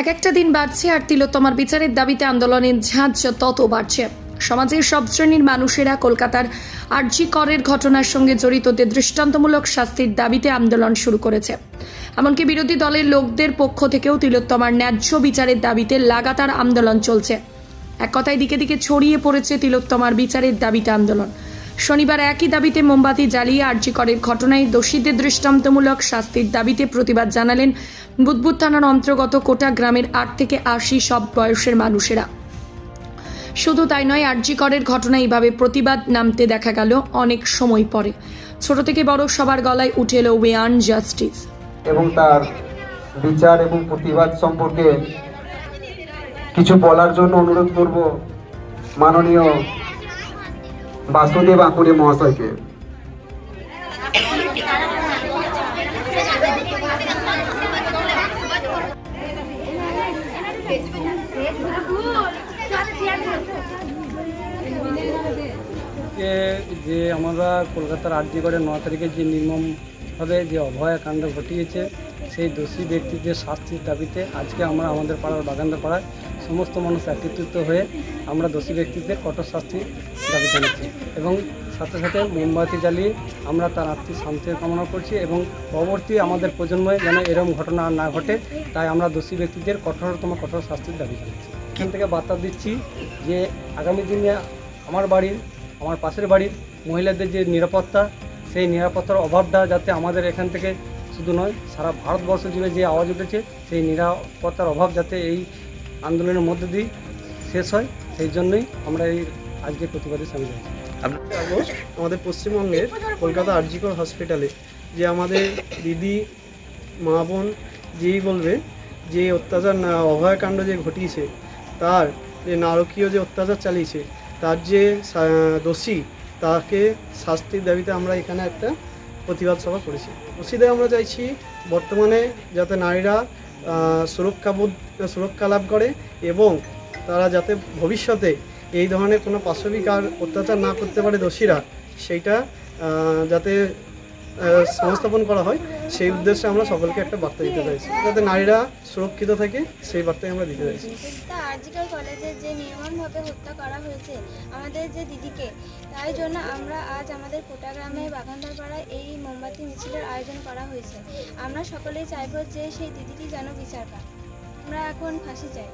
এক একটা দিন বাড়ছে আর তিলোত্তমার বিচারের দাবিতে আন্দোলনের ঝাঁঝ তত বাড়ছে। সমাজের সব শ্রেণির মানুষেরা কলকাতার আরজি করের ঘটনার সঙ্গে জড়িতদের দৃষ্টান্তমূলক শাস্তির দাবিতে আন্দোলন শুরু করেছে। এমনকি বিরোধী দলের লোকদের পক্ষ থেকেও তিলোত্তমার ন্যায্য বিচারের দাবিতে লাগাতার আন্দোলন চলছে। এক কথায় দিকে দিকে ছড়িয়ে পড়েছে তিলোত্তমার বিচারের দাবিতে আন্দোলন। শনিবার একই দাবিতে মোমবাতি জ্বালিয়ে আরজি করের ঘটনায় দোষীদের দৃষ্টান্তমূলক শাস্তির দাবিতে প্রতিবাদ জানালেন বুদবুদ থানার অন্তর্গত কোটা গ্রামের আট থেকে আশি সব বয়সের মানুষেরা। শুধু তাই নয়, আর্জি করের ঘটনা এইভাবে প্রতিবাদ নামতে দেখা গেল অনেক সময় পরে। ছোট থেকে বড় সবার গলায় উঠে এলো ওয়ে আন জাস্টিস। এবং তার বিচার এবং প্রতিবাদ সম্পর্কে কিছু বলার জন্য অনুরোধ করব মাননীয় বাসুদেব আকুরে মহাশয়কে। যে আমরা কলকাতার আরজিগড়ে ন তারিখে যে নির্মমভাবে যে অভয়া কাণ্ড ঘটিয়েছে, সেই দোষী ব্যক্তিদের শাস্তির দাবিতে আজকে আমরা আমাদের পাড়ার বাগানদা পাড়ায় সমস্ত মানুষ একত্রিত হয়ে আমরা দোষী ব্যক্তিদের কঠোর শাস্তির দাবি জানাচ্ছি। এবং সাথে সাথে মোমবাতি জ্বালিয়ে আমরা তার আত্মীয় শান্তির কামনা করছি এবং পরবর্তী আমাদের প্রজন্মে যেন এরকম ঘটনা না ঘটে, তাই আমরা দোষী ব্যক্তিদের কঠোরতম কঠোর শাস্তির দাবি জানাচ্ছি। এখান থেকে বার্তা দিচ্ছি যে আগামী দিনে আমার বাড়ির, আমার পাশের বাড়ির মহিলাদের যে নিরাপত্তা, সেই নিরাপত্তার অভাবটা যাতে আমাদের এখান থেকে শুধু নয়, সারা ভারতবর্ষ জুড়ে যে আওয়াজ উঠেছে, সেই নিরাপত্তার অভাব যাতে এই আন্দোলনের মধ্যে দিয়ে শেষ হয় সেই জন্যই আমরা এই আজকে প্রতিবাদে সামিল হয়েছি। আগস্ট আমাদের পশ্চিমবঙ্গের কলকাতা আরজিকর হসপিটালে যে আমাদের দিদি মা বোন যেই বলবে যে অত্যাচার না অভয়কাণ্ড যে ঘটিয়েছে তার যে নারকীয় যে অত্যাচার চালিয়েছে তার যে দোষী তাকে শাস্তির দাবিতে আমরা এখানে একটা প্রতিবাদ সভা করেছি। দোষীদের আমরা চাইছি বর্তমানে যাতে নারীরা সুরক্ষাবোধ সুরক্ষা লাভ করে এবং তারা যাতে ভবিষ্যতে এই ধরনের কোনো পাশবিক আর অত্যাচার না করতে পারে দোষীরা, সেইটা যাতে সংস্থাপন করা হয় সেই উদ্দেশ্যে আমরা সকলকে একটা বার্তা দিতে চাইছি। যাতে নারীরা সুরক্ষিত থাকে সেই বার্তাই আমরা দিতে চাইছি। তা আরজিকাল কলেজে যে নির্মমভাবে হত্যা করা হয়েছে আমাদের যে দিদিকে তাই জন্য আমরা আজ আমাদের কোটা গ্রামে বাগানদার পাড়ায় এই মোমবাতি মিছিলের আয়োজন করা হয়েছে। আমরা সকলেই চাইব যে সেই দিদিটি যেন বিচার পায়। আমরা এখন ফাঁসি চাই।